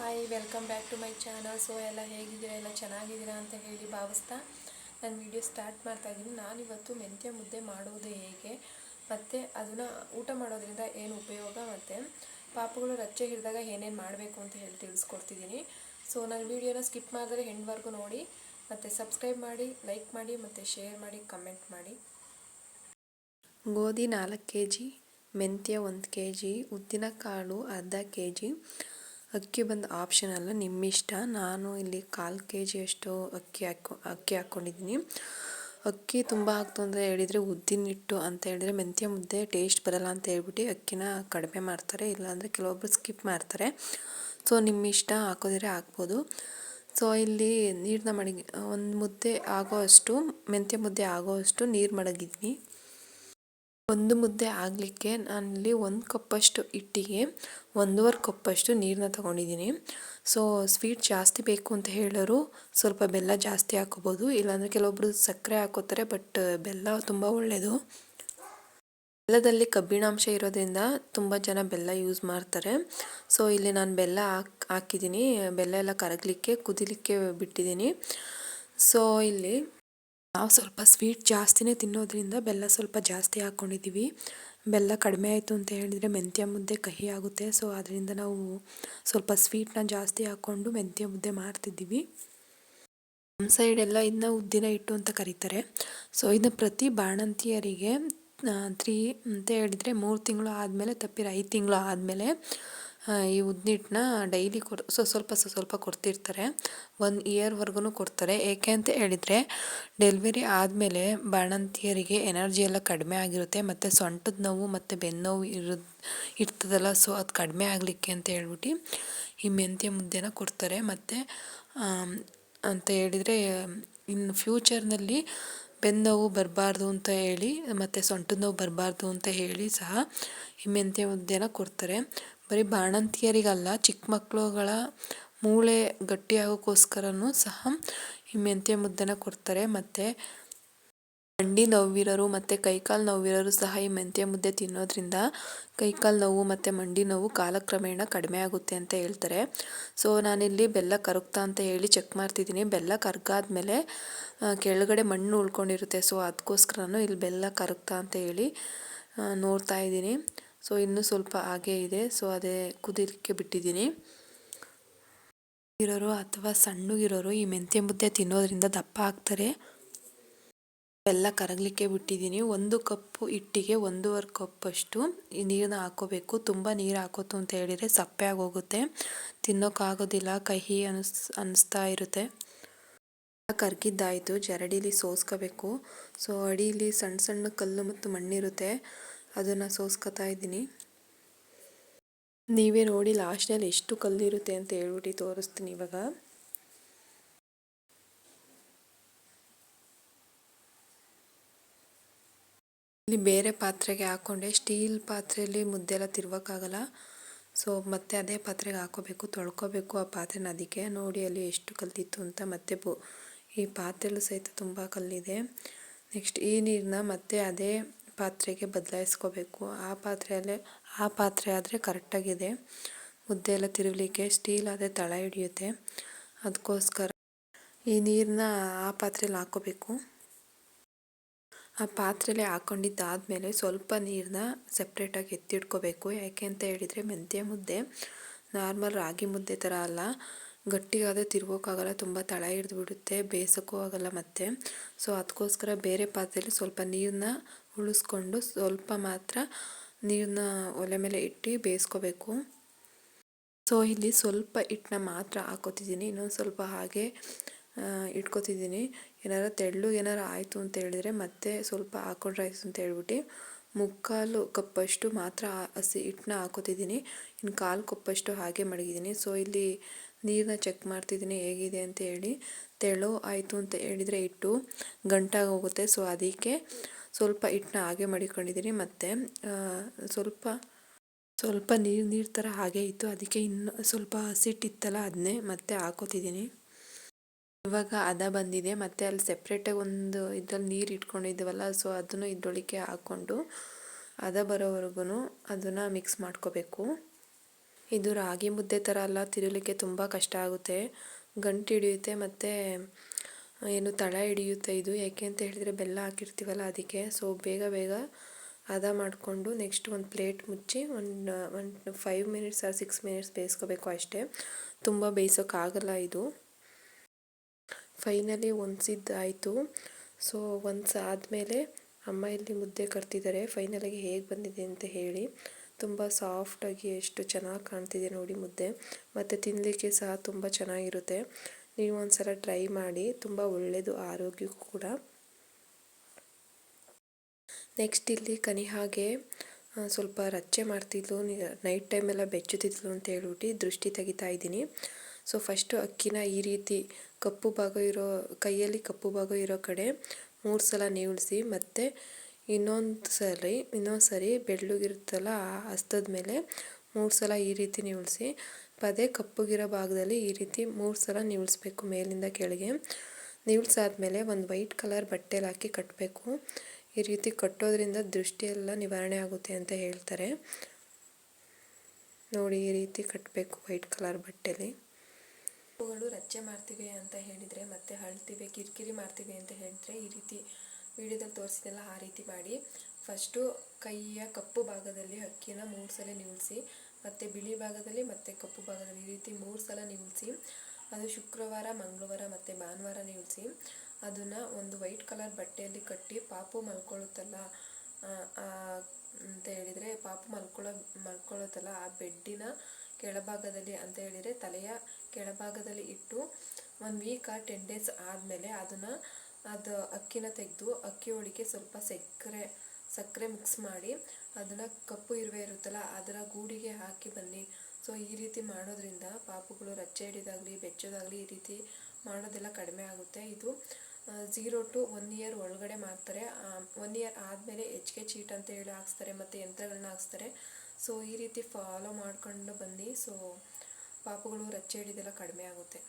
Hi welcome back to my channel so ಎಲ್ಲ ಹೇಗಿದ್ದೀರಾ? ಎಲ್ಲ ಚೆನ್ನಾಗಿದ್ದೀರಾ ಅಂತ ಹೇಳಿ ಭಾವಿಸ್ತಾ ನಾನು ವಿಡಿಯೋ ಸ್ಟಾರ್ಟ್ ಮಾಡ್ತಾ ಇದ್ದೀನಿ. ನಾನಿವತ್ತು ಮೆಂತ್ಯ ಮುದ್ದೆ ಮಾಡುವುದು ಹೇಗೆ, ಮತ್ತು ಅದನ್ನು ಊಟ ಮಾಡೋದ್ರಿಂದ ಏನು ಉಪಯೋಗ, ಮತ್ತು ಪಾಪಗಳು ರಚ್ಚೆ ಹಿಡಿದಾಗ ಏನೇನು ಮಾಡಬೇಕು ಅಂತ ಹೇಳಿ ತಿಳಿಸ್ಕೊಡ್ತಿದ್ದೀನಿ. ಸೊ ನನ್ನ ವೀಡಿಯೋನ ಸ್ಕಿಪ್ ಮಾಡಿದ್ರೆ ಹೆಣ್ವರೆಗೂ ನೋಡಿ, ಮತ್ತು ಸಬ್ಸ್ಕ್ರೈಬ್ ಮಾಡಿ ಲೈಕ್ ಮಾಡಿ, ಮತ್ತು ಶೇರ್ ಮಾಡಿ ಕಮೆಂಟ್ ಮಾಡಿ. ಗೋಧಿ ನಾಲ್ಕು ಕೆ ಜಿ ಮೆಂತ್ಯ ಒಂದು ಕೆ ಜಿ ಉದ್ದಿನ ಕಾಳು ಅರ್ಧ ಕೆ ಜಿ ಅಕ್ಕಿ ಬಂದು ನಿಮ್ಮ ನಿಮ್ಮಿಷ್ಟ ನಾನು ಇಲ್ಲಿ ಕಾಲು ಕೆ ಜಿಯಷ್ಟು ಅಕ್ಕಿ ಹಾಕೊ, ಅಕ್ಕಿ ಹಾಕ್ಕೊಂಡಿದ್ದೀನಿ ಅಕ್ಕಿ ತುಂಬ ಹಾಕ್ತು ಅಂದರೆ ಹೇಳಿದರೆ ಉದ್ದಿನ ಹಿಟ್ಟು ಅಂತ ಹೇಳಿದರೆ ಮೆಂತ್ಯ ಮುದ್ದೆ ಟೇಸ್ಟ್ ಬರಲ್ಲ ಅಂತ ಹೇಳ್ಬಿಟ್ಟು ಅಕ್ಕಿನ ಕಡಿಮೆ ಮಾಡ್ತಾರೆ, ಇಲ್ಲಾಂದರೆ ಕೆಲವೊಬ್ಬರು ಸ್ಕಿಪ್ ಮಾಡ್ತಾರೆ. ಸೊ ನಿಮ್ಮ ಇಷ್ಟ ಹಾಕೋದಿದ್ರೆ ಹಾಕ್ಬೋದು. ಸೊ ಇಲ್ಲಿ ನೀರನ್ನ ಮಡಗಿ, ಒಂದು ಮುದ್ದೆ ಆಗೋ ಅಷ್ಟು, ಮೆಂತ್ಯ ಮುದ್ದೆ ಆಗೋ ಅಷ್ಟು ನೀರು ಮಡಗಿದ್ವಿ. ಒಂದು ಮುದ್ದೆ ಆಗಲಿಕ್ಕೆ ನಾನಿಲ್ಲಿ ಒಂದು ಕಪ್ಪಷ್ಟು ಹಿಟ್ಟಿಗೆ ಒಂದೂವರೆ ಕಪ್ಪಷ್ಟು ನೀರನ್ನ ತೊಗೊಂಡಿದ್ದೀನಿ. ಸೊ ಸ್ವೀಟ್ ಜಾಸ್ತಿ ಬೇಕು ಅಂತ ಹೇಳೋರು ಸ್ವಲ್ಪ ಬೆಲ್ಲ ಜಾಸ್ತಿ ಹಾಕೋಬೋದು ಇಲ್ಲಾಂದರೆ ಕೆಲವೊಬ್ಬರು ಸಕ್ಕರೆ ಹಾಕೋತಾರೆ ಬಟ್ ಬೆಲ್ಲ ತುಂಬ ಒಳ್ಳೆಯದು ಬೆಲ್ಲದಲ್ಲಿ ಕಬ್ಬಿಣಾಂಶ ಇರೋದ್ರಿಂದ ತುಂಬ ಜನ ಬೆಲ್ಲ ಯೂಸ್ ಮಾಡ್ತಾರೆ. ಸೊ ಇಲ್ಲಿ ನಾನು ಬೆಲ್ಲ ಹಾಕಿ, ಹಾಕಿದ್ದೀನಿ. ಬೆಲ್ಲ ಎಲ್ಲ ಕರಗಲಿಕ್ಕೆ, ಕುದಿಲಿಕ್ಕೆ ಬಿಟ್ಟಿದ್ದೀನಿ. ಸೊ ಇಲ್ಲಿ ನಾವು ಸ್ವಲ್ಪ ಸ್ವೀಟ್ ಜಾಸ್ತಿನೇ ತಿನ್ನೋದ್ರಿಂದ ಬೆಲ್ಲ ಸ್ವಲ್ಪ ಜಾಸ್ತಿ ಹಾಕ್ಕೊಂಡಿದ್ದೀವಿ ಬೆಲ್ಲ ಕಡಿಮೆ ಆಯಿತು ಅಂತ ಹೇಳಿದರೆ ಮೆಂತ್ಯ ಮುದ್ದೆ ಕಹಿ ಆಗುತ್ತೆ. ಸೊ ಅದರಿಂದ ನಾವು ಸ್ವಲ್ಪ ಸ್ವೀಟ್ನ ಜಾಸ್ತಿ ಹಾಕ್ಕೊಂಡು ಮೆಂತ್ಯ ಮುದ್ದೆ ಮಾಡ್ತಿದ್ದೀವಿ. ನಮ್ಮ ಸೈಡೆಲ್ಲ ಇದನ್ನ ಉದ್ದಿನ ಹಿಟ್ಟು ಅಂತ ಕರೀತಾರೆ. ಸೊ ಇದನ್ನ ಪ್ರತಿ ಬಾಣಂತಿಯರಿಗೆ ತ್ರೀ ಅಂತ ಹೇಳಿದರೆ ಮೂರು ತಿಂಗಳು ಆದಮೇಲೆ ತಪ್ಪಿರ ಐದು ತಿಂಗಳು ಆದಮೇಲೆ ಈ ಉದ್ದಿಟ್ಟನ್ನ ಡೈಲಿ ಕೊಡ್ ಸ್ವಲ್ಪ ಸ್ವಲ್ಪ ಕೊಡ್ತಿರ್ತಾರೆ. ಒಂದು ಇಯರ್ವರೆಗೂ ಕೊಡ್ತಾರೆ. ಏಕೆ ಅಂತ ಹೇಳಿದರೆ ಡೆಲಿವರಿ ಆದಮೇಲೆ ಬಾಣಂತಿಯರಿಗೆ ಎನರ್ಜಿ ಎಲ್ಲ ಕಡಿಮೆ ಆಗಿರುತ್ತೆ, ಮತ್ತು ಸೊಂಟದ ನೋವು, ಮತ್ತು ಬೆನ್ನು ನೋವು ಇರ್ತದಲ್ಲ ಸೊ ಅದು ಕಡಿಮೆ ಆಗಲಿಕ್ಕೆ ಅಂತ ಹೇಳ್ಬಿಟ್ಟು ಈ ಮೆಂತ್ಯ ಮುದ್ದೆನ ಕೊಡ್ತಾರೆ. ಮತ್ತು ಅಂತ ಹೇಳಿದರೆ ಇನ್ನು ಫ್ಯೂಚರ್ನಲ್ಲಿ ಬೆನ್ನು ನೋವು ಬರಬಾರ್ದು ಅಂತ ಹೇಳಿ, ಮತ್ತು ಸೊಂಟದ ನೋವು ಬರಬಾರ್ದು ಅಂತ ಹೇಳಿ ಸಹ ಈ ಮೆಂತ್ಯ ಮುದ್ದೆನ ಕೊಡ್ತಾರೆ. ಬರೀ ಬಾಣಂತಿಯರಿಗಲ್ಲ, ಚಿಕ್ಕ ಮಕ್ಕಳುಗಳ ಮೂಳೆ ಗಟ್ಟಿಯಾಗೋಕ್ಕೋಸ್ಕರನೂ ಸಹ ಈ ಮೆಂತ್ಯ ಮುದ್ದೆನ ಕೊಡ್ತಾರೆ. ಮತ್ತು ಮಂಡಿ ನೋವಿರೋರು ಮತ್ತು ಕೈಕಾಲು ನೋವಿರೋರು ಸಹ ಈ ಮೆಂತ್ಯ ಮುದ್ದೆ ತಿನ್ನೋದ್ರಿಂದ ಕೈಕಾಲು ನೋವು ಮತ್ತು ಮಂಡಿ ನೋವು ಕಾಲಕ್ರಮೇಣ ಕಡಿಮೆ ಆಗುತ್ತೆ ಅಂತ ಹೇಳ್ತಾರೆ. ಸೊ, ನಾನಿಲ್ಲಿ ಬೆಲ್ಲ ಕರಗ್ತಾ ಅಂತ ಹೇಳಿ ಚೆಕ್ ಮಾಡ್ತಿದ್ದೀನಿ. ಬೆಲ್ಲ ಕರಗಾದ್ಮೇಲೆ ಕೆಳಗಡೆ ಮಣ್ಣು ಉಳ್ಕೊಂಡಿರುತ್ತೆ. ಸೊ, ಅದಕ್ಕೋಸ್ಕರನೂ ಇಲ್ಲಿ ಬೆಲ್ಲ ಕರಗ್ತಾ ಅಂತ ಹೇಳಿ ನೋಡ್ತಾ ಇದ್ದೀನಿ. ಸೊ ಇನ್ನೂ ಸ್ವಲ್ಪ ಹಾಗೇ ಇದೆ. ಸೊ ಅದೇ ಕುದಿಲಿಕ್ಕೆ ಬಿಟ್ಟಿದ್ದೀನಿ. ಇರೋರು ಅಥವಾ ಸಣ್ಣಗಿರೋರು ಈ ಮೆಂತ್ಯ ಮುದ್ದೆ ತಿನ್ನೋದ್ರಿಂದ ದಪ್ಪ ಆಗ್ತಾರೆ. ಎಲ್ಲ ಕರಗಲಿಕ್ಕೆ ಬಿಟ್ಟಿದ್ದೀನಿ. ಒಂದು ಕಪ್ಪು ಹಿಟ್ಟಿಗೆ ಒಂದೂವರೆ ಕಪ್ಪಷ್ಟು ನೀರನ್ನ ಹಾಕೋಬೇಕು. ತುಂಬ ನೀರು ಹಾಕೋತು ಅಂತ ಹೇಳಿದರೆ ಸಪ್ಪೆ ಆಗೋಗುತ್ತೆ. ತಿನ್ನೋಕ್ಕಾಗೋದಿಲ್ಲ ಕಹಿ ಅನಿಸ್ ಅನ್ನಿಸ್ತಾ ಇರುತ್ತೆ. ಕರ್ಗಿದ್ದಾಯಿತು. ಜರಡಿಲಿ ಸೋಸ್ಕೋಬೇಕು. ಸೊ ಅಡಿಲಿ ಸಣ್ಣ ಸಣ್ಣ ಕಲ್ಲು ಮತ್ತು ಮಣ್ಣಿರುತ್ತೆ. ಅದನ್ನು ಸೋಸ್ಕೊತಾ ಇದ್ದೀನಿ. ನೀವೇ ನೋಡಿ ಲಾಸ್ಟಲ್ಲಿ ಎಷ್ಟು ಕಲ್ಲಿರುತ್ತೆ ಅಂತ ಹೇಳ್ಬಿಟ್ಟು ತೋರಿಸ್ತೀನಿ ಇವಾಗ. ಇಲ್ಲಿ ಬೇರೆ ಪಾತ್ರೆಗೆ ಹಾಕ್ಕೊಂಡೆ ಸ್ಟೀಲ್ ಪಾತ್ರೆಯಲ್ಲಿ ಮುದ್ದೆ ಎಲ್ಲ ತಿರ್ವಕ್ಕಾಗಲ್ಲ. ಸೊ ಮತ್ತೆ ಅದೇ ಪಾತ್ರೆಗೆ ಹಾಕೋಬೇಕು, ತೊಳ್ಕೊಬೇಕು ಆ ಪಾತ್ರೆನ ಅದಕ್ಕೆ. ನೋಡಿ ಅಲ್ಲಿ ಎಷ್ಟು ಕಲ್ತಿತ್ತು ಅಂತ ಮತ್ತೆ ಈ ಪಾತ್ರೆಲ್ಲೂ ಸಹಿತ ತುಂಬ ಕಲ್ಲಿದೆ ನೆಕ್ಸ್ಟ್ ಈ ನೀರನ್ನ ಮತ್ತೆ ಅದೇ ಪಾತ್ರೆಗೆ ಬದಲಾಯಿಸ್ಕೋಬೇಕು. ಆ ಪಾತ್ರೆಯಲ್ಲೇ, ಆ ಪಾತ್ರೆ ಆದರೆ ಕರೆಕ್ಟಾಗಿದೆ. ಮುದ್ದೆ ಎಲ್ಲ ತಿರುಗಲಿಕ್ಕೆ ಸ್ಟೀಲ್ ಆದರೆ ತಳ ಹಿಡಿಯುತ್ತೆ. ಅದಕ್ಕೋಸ್ಕರ ಈ ನೀರನ್ನ ಆ ಪಾತ್ರೆಯಲ್ಲಿ ಹಾಕೋಬೇಕು ಆ ಪಾತ್ರೆಯಲ್ಲಿ ಹಾಕೊಂಡಿದ್ದಾದಮೇಲೆ ಸ್ವಲ್ಪ ನೀರನ್ನ ಸಪ್ರೇಟಾಗಿ ಎತ್ತಿಟ್ಕೋಬೇಕು. ಯಾಕೆ ಅಂತ ಹೇಳಿದರೆ ಮೆಂತ್ಯ ಮುದ್ದೆ ನಾರ್ಮಲ್ ರಾಗಿ ಮುದ್ದೆ ಥರ ಅಲ್ಲ. ಗಟ್ಟಿಗಾದರೆ ತಿರ್ಗೋಕ್ಕಾಗಲ್ಲ, ತುಂಬ ತಳ ಹಿಡ್ದು ಬಿಡುತ್ತೆ ಬೇಯಿಸೋಕ್ಕೂ ಆಗಲ್ಲ ಮತ್ತೆ. ಸೊ ಅದಕ್ಕೋಸ್ಕರ ಬೇರೆ ಪಾತ್ರೆಯಲ್ಲಿ ಸ್ವಲ್ಪ ನೀರನ್ನ ಉಳಿಸ್ಕೊಂಡು ಸ್ವಲ್ಪ ಮಾತ್ರ ನೀರನ್ನ ಒಲೆ ಮೇಲೆ ಇಟ್ಟು ಬೇಯಿಸ್ಕೋಬೇಕು. ಸೊ ಇಲ್ಲಿ ಸ್ವಲ್ಪ ಹಿಟ್ಟನ್ನ ಮಾತ್ರ ಹಾಕೋತಿದ್ದೀನಿ ಇನ್ನೊಂದು ಸ್ವಲ್ಪ ಹಾಗೆ ಇಟ್ಕೋತಿದ್ದೀನಿ. ಏನಾರ ತೆಳ್ಳು ಏನಾರು ಆಯಿತು ಅಂತ ಹೇಳಿದರೆ ಮತ್ತೆ ಸ್ವಲ್ಪ ಹಾಕೊಂಡ್ರೆ ಆಯಿತು ಅಂತ ಹೇಳ್ಬಿಟ್ಟು ಮುಕ್ಕಾಲು ಕಪ್ಪಷ್ಟು ಮಾತ್ರ ಹಸಿ ಹಿಟ್ಟನ್ನ ಹಾಕೋತಿದ್ದೀನಿ ಇನ್ನು ಕಾಲು ಕಪ್ಪಷ್ಟು ಹಾಗೆ ಮಡಗಿದ್ದೀನಿ. ಸೊ ಇಲ್ಲಿ ನೀರನ್ನ ಚೆಕ್ ಮಾಡ್ತಿದ್ದೀನಿ ಹೇಗಿದೆ ಅಂತ ಹೇಳಿ. ತೆಳು ಆಯಿತು ಅಂತ ಹೇಳಿದರೆ ಹಿಟ್ಟು ಗಂಟಾಗೋಗುತ್ತೆ ಸೊ ಅದಕ್ಕೆ ಸ್ವಲ್ಪ ಹಿಟ್ಟನ್ನ ಹಾಗೆ ಮಾಡಿಕೊಂಡಿದ್ದೀನಿ ಮತ್ತು ಸ್ವಲ್ಪ ಸ್ವಲ್ಪ ನೀರು ನೀರು ಥರ ಹಾಗೆ ಇತ್ತು. ಅದಕ್ಕೆ ಇನ್ನು ಸ್ವಲ್ಪ ಹಸಿಟ್ಟಿತ್ತಲ್ಲ ಅದನ್ನೇ ಮತ್ತೆ ಹಾಕೋತಿದ್ದೀನಿ ಇವಾಗ ಅದ ಬಂದಿದೆ. ಮತ್ತು ಅಲ್ಲಿ ಸೆಪ್ರೇಟಾಗಿ ಒಂದು ಇದ್ರಲ್ಲಿ ನೀರು ಇಟ್ಕೊಂಡಿದ್ದೀವಲ್ಲ ಸೊ ಅದನ್ನು ಇದ್ರೊಳಗೆ ಹಾಕ್ಕೊಂಡು ಅದ ಬರೋವರೆಗೂ ಅದನ್ನು ಮಿಕ್ಸ್ ಮಾಡ್ಕೋಬೇಕು. ಇದು ರಾಗಿ ಮುದ್ದೆ ಥರ ಅಲ್ಲ ತಿರುಲಿಕ್ಕೆ ತುಂಬ ಕಷ್ಟ ಆಗುತ್ತೆ. ಗಂಟು ಹಿಡಿಯುತ್ತೆ ಮತ್ತು ಏನು ತಳ ಹಿಡಿಯುತ್ತೆ ಇದು. ಯಾಕೆ ಅಂತ ಹೇಳಿದರೆ ಬೆಲ್ಲ ಹಾಕಿರ್ತೀವಲ್ಲ ಅದಕ್ಕೆ. ಸೊ ಬೇಗ ಬೇಗ ಹದ ಮಾಡಿಕೊಂಡು ನೆಕ್ಸ್ಟ್ ಒಂದು ಪ್ಲೇಟ್ ಮುಚ್ಚಿ ಒಂದು ಒಂದು five minutes or six minutes ಬೇಯಿಸ್ಕೋಬೇಕು ಅಷ್ಟೇ. ತುಂಬ ಬೇಯಿಸೋಕ್ಕಾಗಲ್ಲ ಇದು. ಫೈನಲಿ ಹೊಂದ್ಸಿದ್ದಾಯಿತು ಸೊ ಒನ್ಸ್ ಆದಮೇಲೆ ಅಮ್ಮ ಇಲ್ಲಿ ಮುದ್ದೆ ಕರ್ತಿದ್ದಾರೆ ಫೈನಲಿಗೆ ಹೇಗೆ ಬಂದಿದೆ ಅಂತ ಹೇಳಿ. ತುಂಬ ಸಾಫ್ಟಾಗಿ ಎಷ್ಟು ಚೆನ್ನಾಗಿ ಕಾಣ್ತಿದೆ ನೋಡಿ ಮುದ್ದೆ. ಮತ್ತು ತಿನ್ನಲಿಕ್ಕೆ ಸಹ ತುಂಬ ಚೆನ್ನಾಗಿರುತ್ತೆ. ನೀವು ಒಂದು ಸಲ ಟ್ರೈ ಮಾಡಿ, ತುಂಬ ಒಳ್ಳೆಯದು ಆರೋಗ್ಯಕ್ಕೂ ಕೂಡ. ನೆಕ್ಸ್ಟ್ ಇಲ್ಲಿ ಕನಿ ಹಾಗೆ ಸ್ವಲ್ಪ ರಚ್ಚೆ ಮಾಡ್ತಿದ್ಲು. ನೈಟ್ ಟೈಮೆಲ್ಲ ಬೆಚ್ಚುತ್ತಿದ್ಲು ಅಂತ ಹೇಳ್ಬಿಟ್ಟು ದೃಷ್ಟಿ ತೆಗಿತಾ ಇದ್ದೀನಿ. ಸೊ ಫಸ್ಟು ಅಕ್ಕಿನ ಈ ರೀತಿ ಕಪ್ಪು ಭಾಗ ಇರೋ, ಕೈಯಲ್ಲಿ ಕಪ್ಪು ಭಾಗ ಇರೋ ಕಡೆ ಮೂರು ಸಲ ನೀವಳಿಸಿ, ಮತ್ತು ಇನ್ನೊಂದು ಸರಿ ಇನ್ನೊಂದು ಸರಿ ಬೆಳ್ಳಗಿರುತ್ತಲ್ಲ ಆ ಹಸ್ತದ ಮೇಲೆ ಮೂರು ಸಲ ಈ ರೀತಿ ನಿವಳಿಸಿ ಪದೇ ಕಪ್ಪಗಿರೋ ಭಾಗದಲ್ಲಿ ಈ ರೀತಿ ಮೂರು ಸಲ ನಿವಳಿಸ್ಬೇಕು ಮೇಲಿಂದ ಕೆಳಗೆ. ಮೇಲೆ ಒಂದು ವೈಟ್ ಕಲರ್ ಬಟ್ಟೆಲಿ ಹಾಕಿ ಕಟ್ಟಬೇಕು ಈ ರೀತಿ ಕಟ್ಟೋದ್ರಿಂದ ದೃಷ್ಟಿಯೆಲ್ಲ ನಿವಾರಣೆ ಆಗುತ್ತೆ ಅಂತ ಹೇಳ್ತಾರೆ. ನೋಡಿ ಈ ರೀತಿ ಕಟ್ಟಬೇಕು ವೈಟ್ ಕಲರ್ ಬಟ್ಟೆಲಿ. ಹೂಗಳು ರಚ್ಚೆ ಮಾಡ್ತೀವಿ ಅಂತ ಹೇಳಿದರೆ ಮತ್ತೆ ಅಳ್ತೀವಿ ಕಿರಿಕಿರಿ ಮಾಡ್ತೀವಿ ಅಂತ ಹೇಳಿದರೆ ಈ ರೀತಿ ವಿಡಿಯೋದಲ್ಲಿ ತೋರಿಸಿದೆಲ್ಲ ಆ ರೀತಿ ಮಾಡಿ. ಫಸ್ಟು ಕೈಯ ಕಪ್ಪು ಭಾಗದಲ್ಲಿ ಅಕ್ಕಿನ ಮೂರು ಸಲ ನಿಲ್ಲಿಸಿ ಮತ್ತು ಬಿಳಿ ಭಾಗದಲ್ಲಿ ಮತ್ತು ಕಪ್ಪು ಭಾಗದಲ್ಲಿ ಈ ರೀತಿ ಮೂರು ಸಲ ನಿಲ್ಲಿಸಿ ಅದು ಶುಕ್ರವಾರ, ಮಂಗಳವಾರ ಮತ್ತು ಭಾನುವಾರ ನಿಲ್ಲಿಸಿ ಅದನ್ನು ಒಂದು ವೈಟ್ ಕಲರ್ ಬಟ್ಟೆಯಲ್ಲಿ ಕಟ್ಟಿ ಪಾಪು ಮಲ್ಕೊಳ್ಳುತ್ತಲ್ಲ ಅಂತ ಹೇಳಿದರೆ ಪಾಪು ಮಲ್ಕೊಳ್ಳೋ, ಮಲ್ಕೊಳ್ಳುತ್ತಲ್ಲ ಆ ಬೆಡ್ಡಿನ ಕೆಳಭಾಗದಲ್ಲಿ ಅಂತ ಹೇಳಿದರೆ ತಲೆಯ ಕೆಳಭಾಗದಲ್ಲಿ ಇಟ್ಟು ಒಂದು ವೀಕ್ ಆ ಟೆನ್ ಡೇಸ್ ಆದಮೇಲೆ ಅದನ್ನು ಅದು ಅಕ್ಕಿನ ತೆಗೆದು ಅಕ್ಕಿ ಒಳಗೆ ಸ್ವಲ್ಪ ಸಕ್ಕರೆ ಸಕ್ಕರೆ ಮಿಕ್ಸ್ ಮಾಡಿ ಅದನ್ನು ಕಪ್ಪು ಇರುವೆ ಇರುತ್ತಲ್ಲ ಅದರ ಗೂಡಿಗೆ ಹಾಕಿ ಬನ್ನಿ. ಸೊ ಈ ರೀತಿ ಮಾಡೋದ್ರಿಂದ ಪಾಪುಗಳು ರಚ್ಚೆ ಹಿಡಿದಾಗಲಿ ಬೆಚ್ಚೋದಾಗಲಿ ಈ ರೀತಿ ಮಾಡೋದೆಲ್ಲ ಕಡಿಮೆ ಆಗುತ್ತೆ. ಇದು ಝೀರೋ ಟು ಒನ್ ಇಯರ್ ಒಳಗಡೆ ಮಾಡ್ತಾರೆ. ಒನ್ ಇಯರ್ ಆದಮೇಲೆ ಕೆ ಚೀಟ್ ಅಂತ ಹೇಳಿ ಹಾಕ್ಸ್ತಾರೆ, ಮತ್ತು ಯಂತ್ರಗಳನ್ನ ಹಾಕ್ಸ್ತಾರೆ. ಸೊ ಈ ರೀತಿ ಫಾಲೋ ಮಾಡ್ಕೊಂಡು ಬನ್ನಿ. ಸೊ ಪಾಪುಗಳು ರಚ್ಚೆ ಹಿಡಿದೆಲ್ಲ ಕಡಿಮೆ ಆಗುತ್ತೆ.